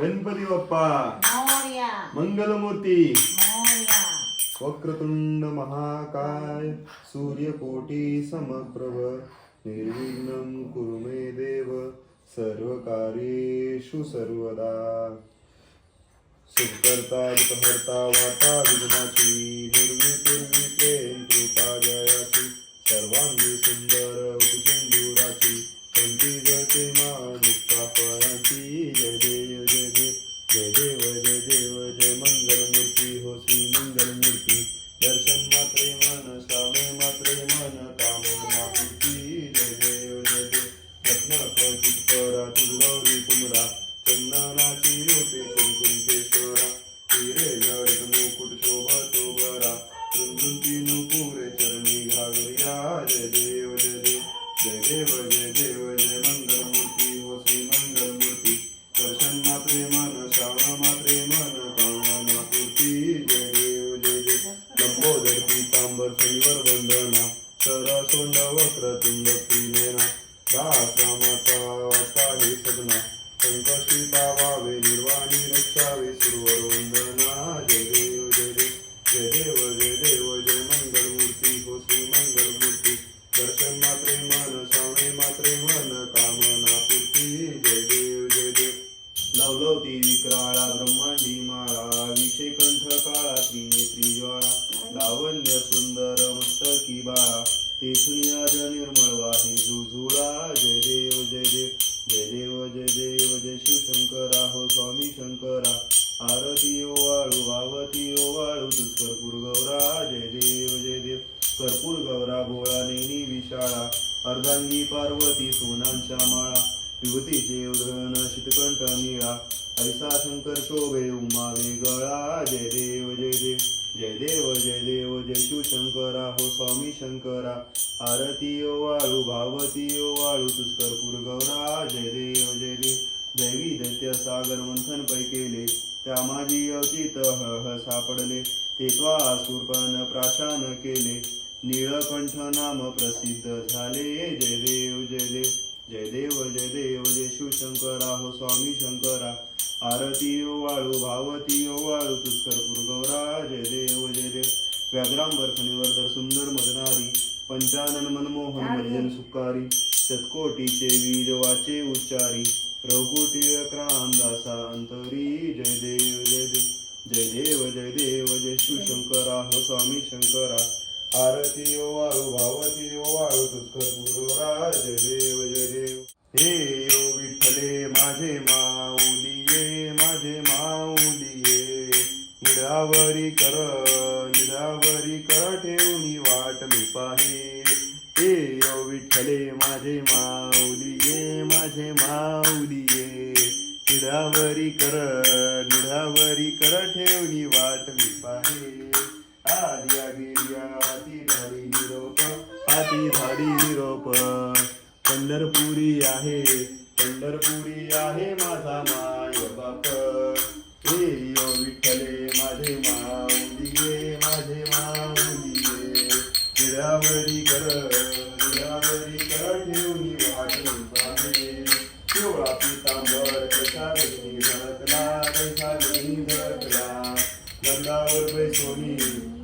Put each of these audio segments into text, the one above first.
गणपती बाप्पा. मोरया. मंगलमूर्ती. मोरया. वक्रतुंड महाकाय. सूर्यकोटी समप्रभ. निर्विघ्नं कुरु मे देव. सर्वकार्येषु सर्वदा. सुखकर्ता दुःखहर्ता वार्ता विघ्नाची निर्विपूर्वी प्रेम कृपा जयाची. सर्वांगी सुंदर उपसिंधुराची कंठी जळते मान निर्वाणी रक्षावे जय देव जय देव जय देव जय देव जय मंगलमूर्ती हो श्री मंगलमूर्ती दर्शन मात्रे मन श्रावणे मात्रे मन कामना पूर्ती जय देव जय देव लवलवती विक्राळा ब्रह्मांडी माळा विषेकंठ काळा त्रिनेत्री ज्वाळा लावण्य सुंदर मस्तकी बाळा तेथून निर्मळ वाहे जुजुळा जय देव जय देव देव जय देव जय शिवशंकरा हो स्वामी शंकरा. आरती ओ वाळू आवती ओ वाळू तुझ कर्पूर गौरा जय देव जय देव. कर्पूर गौरा भोळा नेनी विशाळा. अर्धांगी पार्वती सोनांच्या माळा. विभूतीचे उधळण शीतकंठ निळा. ऐसा शंकर शोभे उमा वेगळा. जय देव जय देव. जय देव जय देव जय शिवशंकरा हो स्वामी शंकरा. आरतीयो वाळू भावतीयो वाळू तुस्करपूर गौरा जय देव जय देव. दैवी दैत्य सागर मंथन पै केले. त्या माझी अवचित ह सापडले. ते त्वा प्राशान केले. नीळकंठ नाम प्रसिद्ध झाले. जय देव जय देव. जय देव जय देव. जय शिवशंकरा हो स्वामी शंकरा. आरती वाळू भावतीयो वाळू तुष्करपूर गौरा जय देव जय देव. व्याघ्रांबर फणीवर सुंदर मदनारी. पंचानन मनमोहन मंजन सुकारी शतकोटीचे वीर वाचे उच्चारी रघुकोटी क्रांदासा अंतरी जय देव जय देव जय देव जय देव जय शिवशंकरा हो स्वामी शंकरा आरती ओ वाळू भावती ओ वाळू तुझ कर्पूर गौरा जय देव जय देव. हे ओ विठ्ठले माझे माऊलिये माझे माऊलिये निडावरी कर निडावरी कर ठेवणी वाट मी पाहे. विठ्ठले माझे माऊलीये माझे माऊलीये. निढावरी कर निढावरी कर ठेवणी वाट मी पाहे. आलिया गिरिया हाती झाडी निरोप हाती झाडी निरोप. पंढरपुरी आहे पंढरपुरी आहे माझा माय बाप. हे झळकला बैसोनी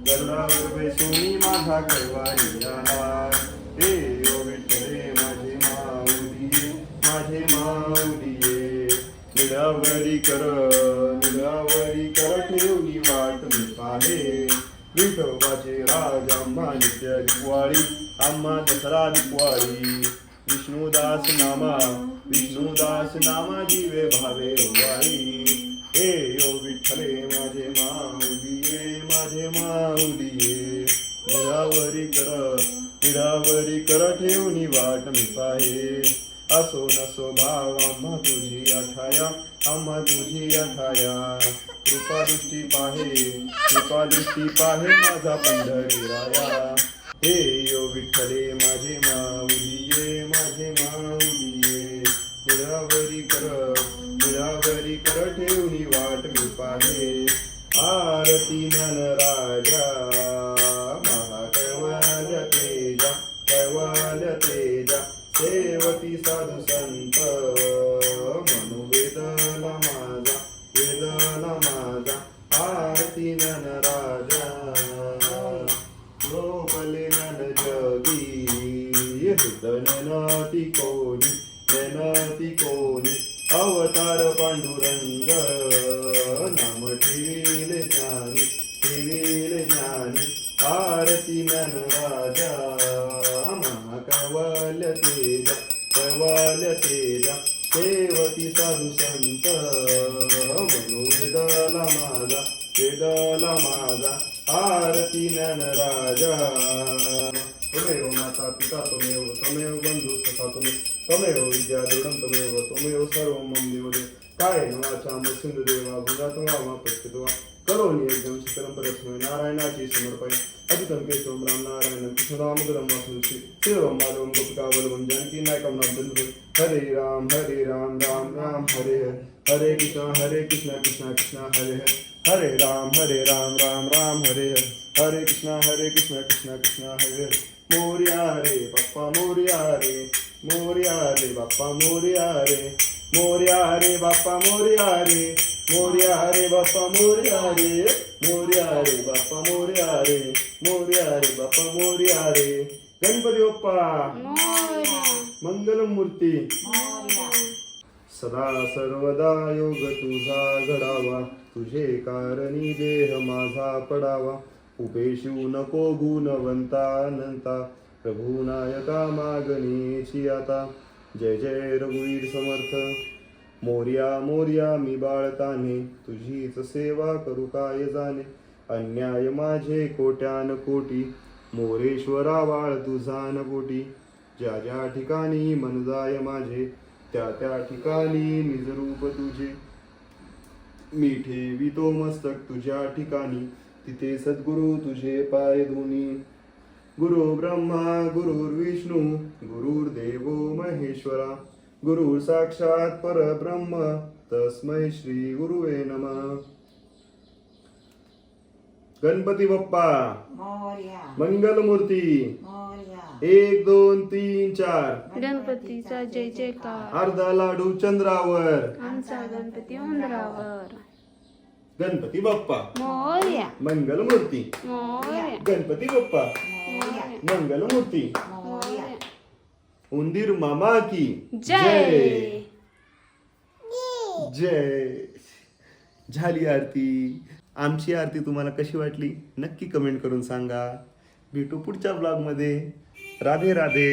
गंगावर बैसोनी माझा कैवारी आला हे ओ विठ्ठले माझे माऊली माझे माऊली निरावरी कर निरावरी कर ठेवली वाट मी पाहे विठोबाचे राज आम्हा नित्य दिवाळी आम्हा दसरा दिवाळी विष्णुदास नामा विष्णुदास नामा जीवे भावे वाळी हे यो विठ्ठले माझे मा निरावरी कर वाट मी पाहे. असो नसो भाव आम्हा तुझी आठाया आम्हा तुझी आठाया कृपा दृष्टी पाहे कृपा दृष्टी पाहे माझा पंढरीराया. हे यो विठ्ठले माझे माऊलीये माझे माऊलीये. निरावरी कर निरावरी कर ठेवणी वाट मी पाहे. आरती नन राजा राजा लोपले नन जगी ननाती कोणी ननाती कोणी अवतार पांडुरंग नाम ठेविले ज्ञानी ठेविले ज्ञानी आरती नन राजा महाकवाल तेजा कवाल तेजा सेवती साधू संत मनोवेदाला माझा वेदाला माझा आरती ज्ञान राजा त्वमेव माता पिता त्वमेव त्वमेव बंधू सखा तुम्ही त्वमेव विद्या दृढं त्वमेव त्वमेव सर्वं मम देवदेव काय नवाचा मत्स्यंद देवा भुजातवा वा पश्चितवा करोनी एकदम शिकरम परस्मै नारायणाची समर्पय अजितं केशवं राम नारायणं कृष्णदामोदरं वासुंसि शिवं माधवं गोपिकावलवं जानकी नायकं नन्दन हरे राम हरे राम राम राम हरे हरे हरे कृष्ण हरे कृष्ण कृष्ण कृष्ण हरे हरे हरे राम हरे राम राम राम हरे हरे हरे कृष्ण हरे कृष्ण कृष्ण कृष्ण हरे हरे मोर्या रे बाप्पा मोर्या रे मोर्या रे बाप्पा मोर्या रे मोर्या रे बाप्पा मोर्या रे मोर्या रे बाप्पा मोर्या रे मोर्या रे बाप्पा मोर्या रे मोर्या रे बाप्पा मोर्या रे गणपती बाप्पा मंगलमूर्ती सदा सर्वदा योग तुझा घडावा. तुझे कारणी देह माझा पडावा. उपेशू नको गुणवंता अनंता. प्रभू नायका मागणीची आता. जय जय रघुवीर समर्थ. मोर्या मोर्या मी बाळताने. तुझीच सेवा करू काय जाणे? अन्याय माझे कोट्यान कोटी. मोरेश्वरा वाळ तुझा न पोटी ज्या ज्या ठिकाणी मन जाय माझे त्या त्या ठिकाणी निज रूप तुझे. मी ठेवितो मस्तक तुझ्या ठिकाणी. तिथे सद्गुरु तुझे पाय धुनी. गुरु ब्रह्मा गुरुर्विष्णू गुरुर्देवो महेश्वरा. गुरु साक्षात परब्रह्म तस्मै श्री गुरुवे नमः. गणपती बाप्पा. मंगलमूर्ती. एक दोन तीन चार. गणपतीचा जय जयकार. अर्धा लाडू चंद्रावर. आमचा गणपती उंदरावर. गणपती बाप्पा. मोर्या. मंगलमूर्ती. मोर्या. गणपती बाप्पा. मोर्या. मंगलमूर्ती. मोर्या. उंदीर मामा की. जय. जय. झाली आरती. आमची आरती तुम्हाला कशी वाटली? नक्की कमेंट करून सांगा. भेटू पुढच्या ब्लॉगमध्ये राधे राधे